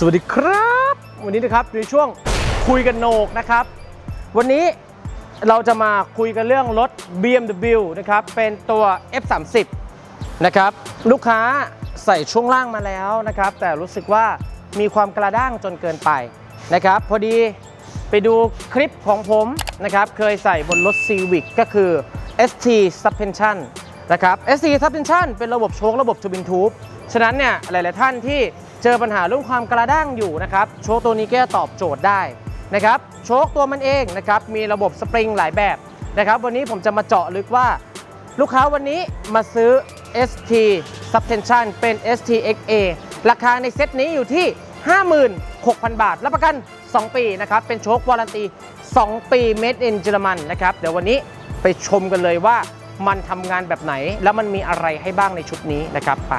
สวัสดีครับ วันนี้นะครับในช่วงคุยกันโหนกนะครับ วันนี้เราจะมาคุยกันเรื่องรถ BMW นะครับ เป็นตัว F30 นะครับ ลูกค้าใส่ช่วงล่างมาแล้วนะครับ แต่รู้สึกว่ามีความกระด้างจนเกินไปนะครับ พอดีไปดูคลิปของผมนะครับ เคยใส่บนรถ Civic ก็คือ ST Suspension นะครับ ST Suspension เป็นระบบโชคระบบ Twin Tube ฉะนั้นเนี่ยหลาย ๆ ท่านที่ เจอปัญหาเรื่องความกระด้างอยู่นะครับโชคตัวนี้แก้ตอบโจทย์ได้นะครับโชคตัวมันเองนะครับมีระบบสปริงหลายแบบนะครับวันนี้ผมจะมาเจาะลึกว่า ลูกค้าวันนี้มาซื้อ ST Subtension เป็น ST XA ราคาในเซตนี้อยู่ที่ 56,000 บาท รับประกัน 2 ปีนะครับ เป็นโชควารันตี 2 ปี Made in เยอรมันนะครับ เดี๋ยววันนี้ไปชมกันเลยว่ามันทำงานแบบไหน แล้วมันมีอะไรให้บ้างในชุดนี้นะครับไป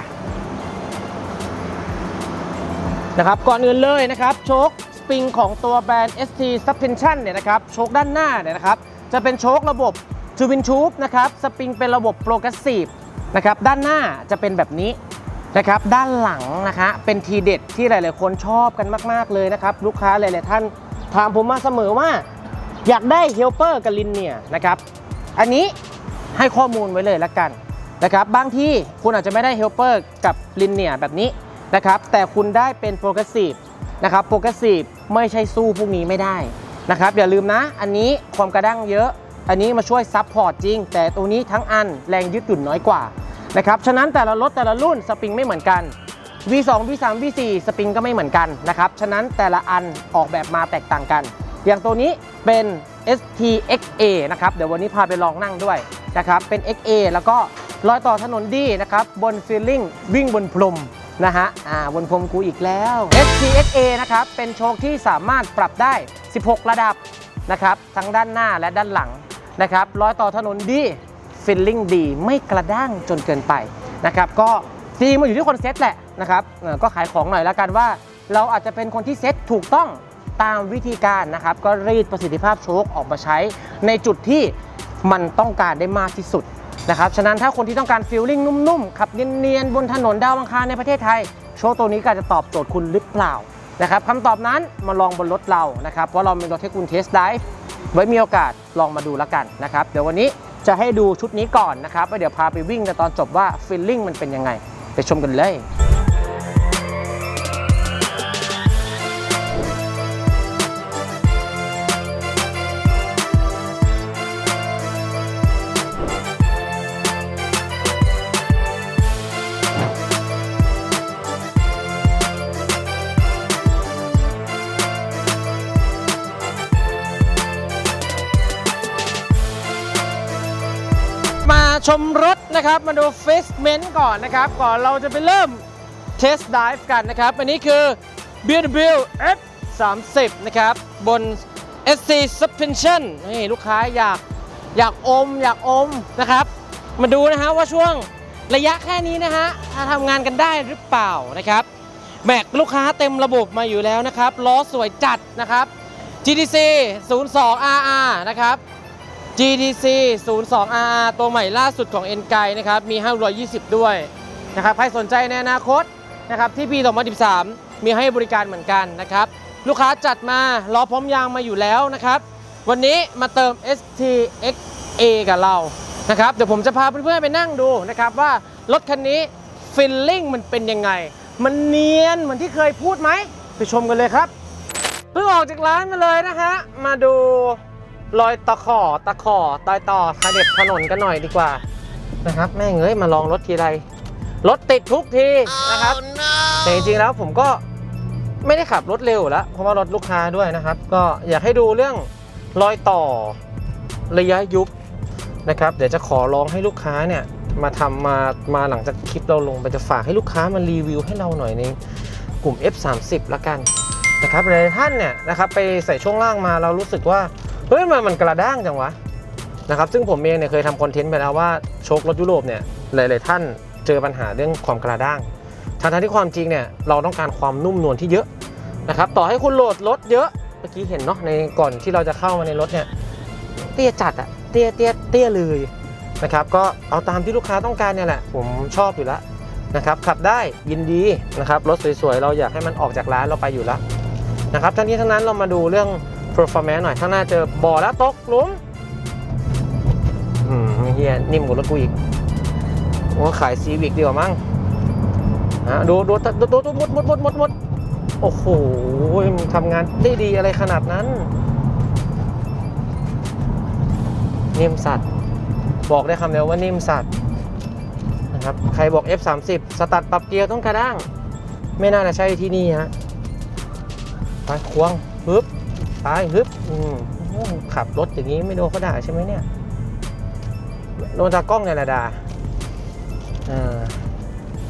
นะครับก่อนอื่นเลยนะครับโชคสปริงของตัวแบรนด์ ST Suspension เนี่ยนะครับโชคด้านหน้าเนี่ยนะครับจะเป็นโชคระบบทูวินทูบนะครับสปริงเป็นระบบโปรเกรสซีฟนะครับด้านหน้าจะเป็นแบบนี้นะครับด้านหลังนะคะเป็นทีเด็ดที่หลาย ๆ คนชอบกันมาก ๆ เลยนะครับลูกค้าหลาย ๆ ท่านถามผมมาเสมอว่าอยากได้เฮลเปอร์กับลินเนียนะครับอันนี้ให้ข้อมูลไว้เลยละกันนะครับบางที่คุณอาจจะไม่ได้เฮลเปอร์กับลินเนียแบบนี้ นะครับแต่คุณได้เป็นโปรเกรสซีฟนะครับโปรเกรสซีฟไม่ใช่สู้พวกนี้ไม่ได้นะครับอย่าลืมนะอันนี้ความกระด้างเยอะ อันนี้มาช่วยซับพอร์ตจริง แต่ตัวนี้ทั้งอันแรงยึดหยุ่นน้อยกว่านะครับฉะนั้นแต่ละรถแต่ละรุ่นสปริงไม่เหมือนกัน V2 V3 V4 สปริงก็ไม่เหมือนกันนะครับฉะนั้นแต่ละอันออกแบบมาแตกต่างกัน อย่างตัวนี้เป็น STXA นะครับเดี๋ยววันนี้พาไปลองนั่งด้วยนะครับเป็น XA แล้วก็รอยต่อถนนดีนะครับบนฟีลลิ่งวิ่งบนพรม นะฮะ อ่าบนพรมกูอีกแล้ว STXA นะครับ เป็นโชคที่สามารถปรับได้ 16 ระดับนะครับ ทั้งด้านหน้าและด้านหลังนะครับรอยต่อถนนดี ฟิลลิ่งดี ไม่กระด้างจนเกินไปนะครับ ก็จริงมันอยู่ที่คนเซตแหละนะครับเออก็ขายของหน่อยแล้วกันว่า เราอาจจะเป็นคนที่เซตถูกต้องตามวิธีการนะครับ ก็รีดประสิทธิภาพโชคออกมาใช้ ในจุดที่มันต้องการได้มากที่สุด นะครับ ฉะนั้นถ้าคนที่ต้องการฟิลลิ่งนุ่มๆ ขับเนียนๆ บนถนนดาวอังคารในประเทศไทย โชว์ตัวนี้ก็อาจจะตอบโจทย์คุณหรือเปล่านะครับคำตอบนั้นมาลองบนรถเรานะครับ เพราะเรามีรถให้คุณเทสไดฟ์ไว้มีโอกาสลองมาดูแล้วกันนะครับ เดี๋ยววันนี้จะให้ดูชุดนี้ก่อนนะครับแล้วเดี๋ยวพาไปวิ่งในตอนจบว่าฟิลลิ่งมันเป็นยังไง ไปชมกันเลย ชมรถนะครับมาดูเฟสเมนต์ก่อนนะครับ ก่อนเราจะไปเริ่มเทส t d ดิฟกันนะครับ อันนี้คือ BMW F30 นะครับ บน SC Suspension นี่ลูกค้าอยากอยากอม อยากอมนะครับ มาดูนะฮะว่าช่วงระยะแค่นี้นะฮะถ้าทำงานกันได้หรือเปล่านะครับแม็กลูกค้าเต็มระบบมาอยู่แล้วนะครับล้อสวยจัดนะครับ GTC 02 RR นะครับ GTC 02RR ตัวใหม่ล่าสุดของ n กนะครับ มี 520 ด้วยนะครับ ใครสนใจในอนาคตนะครับ ที่ปี 2013 มีให้บริการเหมือนกันนะครับ ลูกค้าจัดมารอพร้อมยางมาอยู่แล้วนะครับ วันนี้มาเติม STXA กับเรานะครับ เดี๋ยวผมจะพาเพื่อนๆไปนั่งดูนะครับ ว่ารถคันนี้ฟิลลิ่งมันเป็นยังไง มันเนียนเหมือนที่เคยพูดไหม ไปชมกันเลยครับ เพิ่งออกจากร้านมาเลยนะฮะ มาดู รอยตะขอตะขอตอยต่อเสด็จถนนกันหน่อยดีกว่านะครับแม่งเอ้ยมาลองรถทีไรรถติดทุกทีนะครับแต่จริงๆแล้วผมก็ไม่ได้ขับรถเร็วอยู่แล้วเพราะว่ารถลูกค้าด้วยนะครับ ก็อยากให้ดูเรื่องรอยต่อระยะยุบนะครับ เดี๋ยวจะขอร้องให้ลูกค้าเนี่ยมาทำมามาหลังจากคลิปเราลงไปจะฝากให้ลูกค้ามารีวิวให้เราหน่อยในกลุ่ม F30 ละกันนะครับหลายท่านเนี่ยนะครับไปใส่ช่วงล่างมาเรารู้สึกว่า เฮ้ยมันมันกระด้างจังวะนะครับซึ่งผมเองเนี่ยเคยทำคอนเทนต์ไปแล้วว่าโชครถยุโรปเนี่ยหลาย ๆ ท่านเจอปัญหาเรื่องความกระด้างทั้งที่ความจริงเนี่ยเราต้องการความนุ่มนวลที่เยอะนะครับต่อให้คุณโหลดรถเยอะเมื่อกี้เห็นเนาะในก่อนที่เราจะเข้ามาในรถเนี่ยเตี้ยจัดอะเตี้ยเตี้ยเตี้ยเลยนะครับก็เอาตามที่ลูกค้าต้องการเนี่ยแหละผมชอบอยู่แล้วนะครับขับได้ยินดีนะครับรถสวยๆ เราอยากให้มันออกจากร้านเราไปอยู่แล้วนะครับทั้งนี้ทั้งนั้นเรามาดูเรื่อง performance หน่อย ข้างหน้าเจอบ่อแล้วตกหลุม อืมเฮียนิ่มกว่ารถกูอีกโอ้ขายซีวิกดีกว่ามั้งฮะดูดูดูดูดูหมดหมดหมดหมดมดโอ้โหมึงทำงานได้ดีอะไรขนาดนั้น นิ่มสัตว์ บอกได้คำเดียวว่านิ่มสัตว์นะครับ ใครบอก F30 สตัดปรับเกียร์ต้องกระด้าง ไม่น่าจะใช่ที่นี่ฮะ ไปควงฮึบ ไปฮึบอืมขับรถอย่างนี้ไม่โดนเขาด่าใช่ไหมเนี่ยโดนตากล้องเนี่ยแหละดาอ่า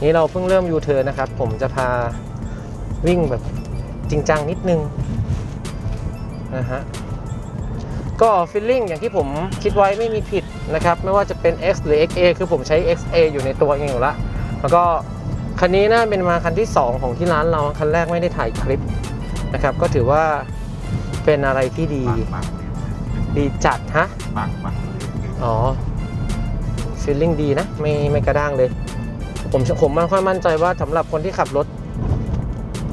นี่เราเพิ่งเริ่มยูเทิร์นนะครับ ผมจะพาวิ่งแบบจริงจังนิดนึงนะฮะก็ฟิลลิ่งอย่างที่ผมคิดไว้ไม่มีผิดนะครับ ไม่ว่าจะเป็น X หรือ XA คือผมใช้ XA อยู่ในตัวเองอยู่แล้วแล้วก็คันนี้น่าเป็นมาคันที่ 2 ของที่ร้านเราคันแรกไม่ได้ถ่ายคลิปนะครับ ก็ถือว่า เป็นอะไรที่ดีปากดีจัดฮะปากปากอ๋อฟีลลิ่งดีนะ ไม่ไม่กระด้างเลย ผมผมไม่ค่อยมั่นใจว่าสำหรับคนที่ขับรถ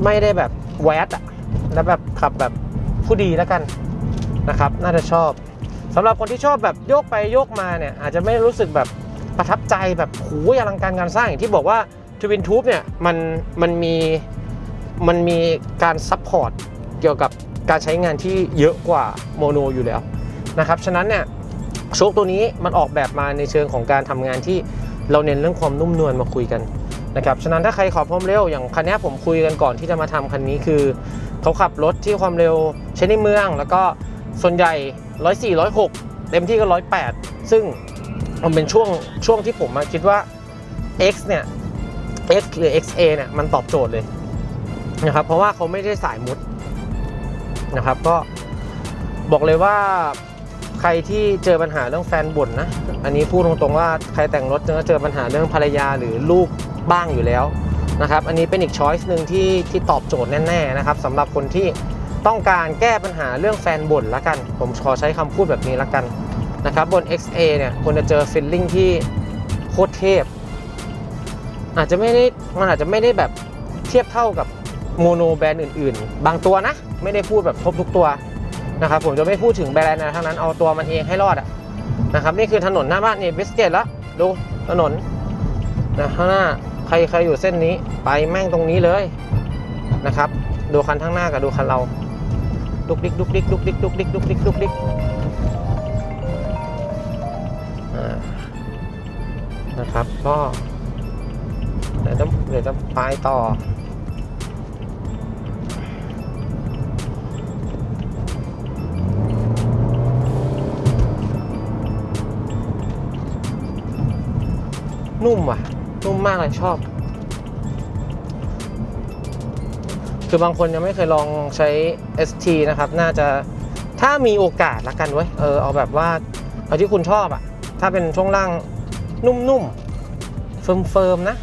ไม่ได้แบบแวดอะแล้วแบบขับแบบผู้ดีแล้วกันนะครับ น่าจะชอบสำหรับคนที่ชอบแบบโยกไปโยกมาเนี่ย อาจจะไม่รู้สึกแบบประทับใจแบบโหยอลังการงานสร้างอย่างที่บอกว่าทวินทูบเนี่ยมันมันมีมันมีการซัพพอร์ตเกี่ยวกับ การใช้งานที่เยอะกว่าโมโนอยู่แล้วนะครับฉะนั้นเนี่ยโชคตัวนี้มันออกแบบมาในเชิงของการทำงานที่เราเน้นเรื่องความนุ่มนวลมาคุยกันนะครับฉะนั้นถ้าใครขอความเร็วอย่างคันนี้ผมคุยกันก่อนที่จะมาทำคันนี้คือเขาขับรถที่ความเร็วใช้ในเมือง แล้วก็ส่วนใหญ่104 106เต็มที่ก็108ซึ่งมันเป็นช่วงช่วงที่ผมมาคิดว่า X เนี่ย X หรือ XA เนี่ยมันตอบโจทย์เลยนะครับเพราะว่าเขาไม่ได้สายมุด นะครับ ก็บอกเลยว่าใครที่เจอปัญหาเรื่องแฟนบ่นนะ อันนี้พูดตรงๆว่าใครแต่งรถจะเจอปัญหาเรื่องภรรยาหรือลูกบ้างอยู่แล้วนะครับ อันนี้เป็นอีกช้อยส์หนึ่งที่ที่ตอบโจทย์แน่ๆนะครับสำหรับคนที่ต้องการแก้ปัญหาเรื่องแฟนบ่นละกัน ผมขอใช้คำพูดแบบนี้ละกันนะครับบน XA เนี่ยคุณจะเจอฟิลลิ่งที่โคตรเทพ อาจจะไม่ได้มันอาจจะไม่ได้แบบเทียบเท่ากับ โมโนแบรนด์อื่นๆ บางตัวนะ ไม่ได้พูดแบบครบทุกตัวนะครับผมจะไม่พูดถึงแบรนด์นะทั้งนั้นเอาตัวมันเองให้รอดอะนะครับนี่คือถนนหน้าบ้านนี่บิสเกตแล้วดูถนนนะข้างหน้าใครใครอยู่เส้นนี้ไปแม่งตรงนี้เลยนะครับ ดูคันข้างหน้ากับดูคันเราดุกดิกดุกดิกดุกดิกดุกดิกดุกดิกดุกดิกนะครับก็เดี๋ยวจะเดี๋ยวจะไปต่อ นุ่มว่ะ นุ่มมากเลยชอบ คือบางคนยังไม่เคยลองใช้ ST นะครับ น่าจะถ้ามีโอกาสละกันเว้ยเออเอาแบบว่าเอาที่คุณชอบอะถ้าเป็นช่วงล่างนุ่มๆเฟิร์มๆนะ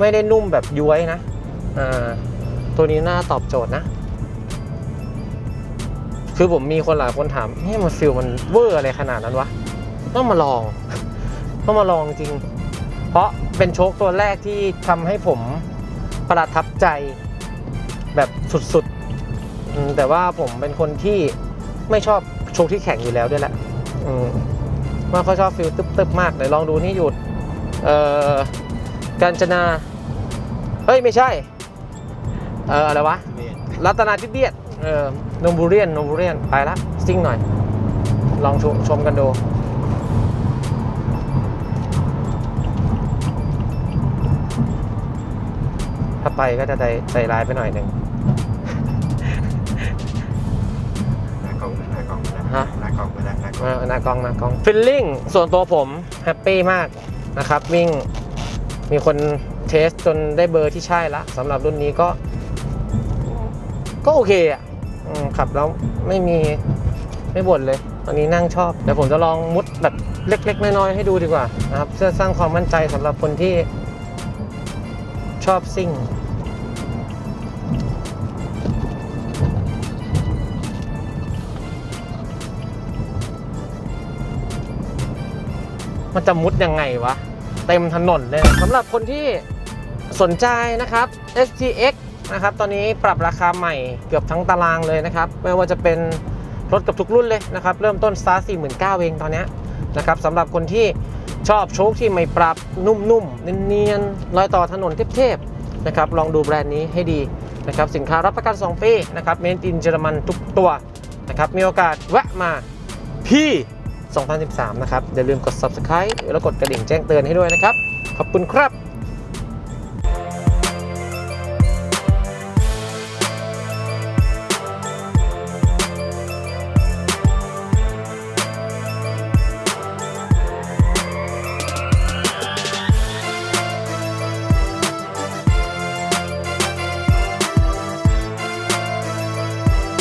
ไม่ได้นุ่มแบบย้วยนะอ่าตัวนี้น่าตอบโจทย์นะ คือผมมีคนหลายคนถามเฮ้ยมันฟิลมันเวอร์อะไรขนาดนั้นวะ ต้องมาลอง ต้องมาลองจริง เพราะเป็นโชคตัวแรกที่ทำให้ผมประทับใจแบบสุดๆ แต่ว่าผมเป็นคนที่ไม่ชอบโชคที่แข็งอยู่แล้วด้วยแหละมไมันก็ชอบฟิลตึบๆ มากเดี๋ยวลองดูนี่หยุดเอ่อกาญจนา เฮ้ย ไม่ใช่ เอออะไรวะ รัตนาทิเบียดเออโนบูเรียนโนบูเรียน ไปละ ซิ่งหน่อย ลองชมชมกันดู ถ้าไปก็จะใจใจร้ายไปหน่อยหนึ่งหน้ากล้องหน้ากล้องไม่ได้ฮะ หน้ากล้องไม่ได้หน้ากล้องเออหน้ากล้องหน้ากล้องฟิลลิ่งส่วนตัวผมแฮปปี้มากนะครับ วิ่งมีคนเทสจนได้เบอร์ที่ใช่ละสำหรับรุ่นนี้ก็ ก็โอเคอะอืมขับแล้วไม่มีไม่บ่นเลย ตอนนี้นั่งชอบเดี๋ยวผมจะลองมุดแบบเล็ก ๆ น้อยๆให้ดูดีกว่านะครับเพื่อสร้างความมั่นใจสำหรับคนที่ ชอบซิ่ง มันจะมุดยังไงวะ เต็มถนนเลยสำหรับคนที่สนใจนะครับ STX นะครับ ตอนนี้ปรับราคาใหม่เกือบทั้งตารางเลยนะครับ ไม่ว่าจะเป็นรถกับทุกรุ่นเลยนะครับ เริ่มต้นสตาร์ท49,000เองตอนนี้นะครับสำหรับคนที่ ชอบโชคที่ไม่ปรับนุ่มๆเนียนๆรอยต่อถนนเทพๆนะครับลองดูแบรนด์นี้ให้ดีนะครับสินค้ารับประกัน 2 ปีนะครับเมนอินเยอรมันทุกตัวนะครับมีโอกาสแวะมาพี่ 2013 นะครับ อย่าลืมกด subscribe แล้วกดกระดิ่งแจ้งเตือนให้ด้วยนะครับ ขอบคุณครับ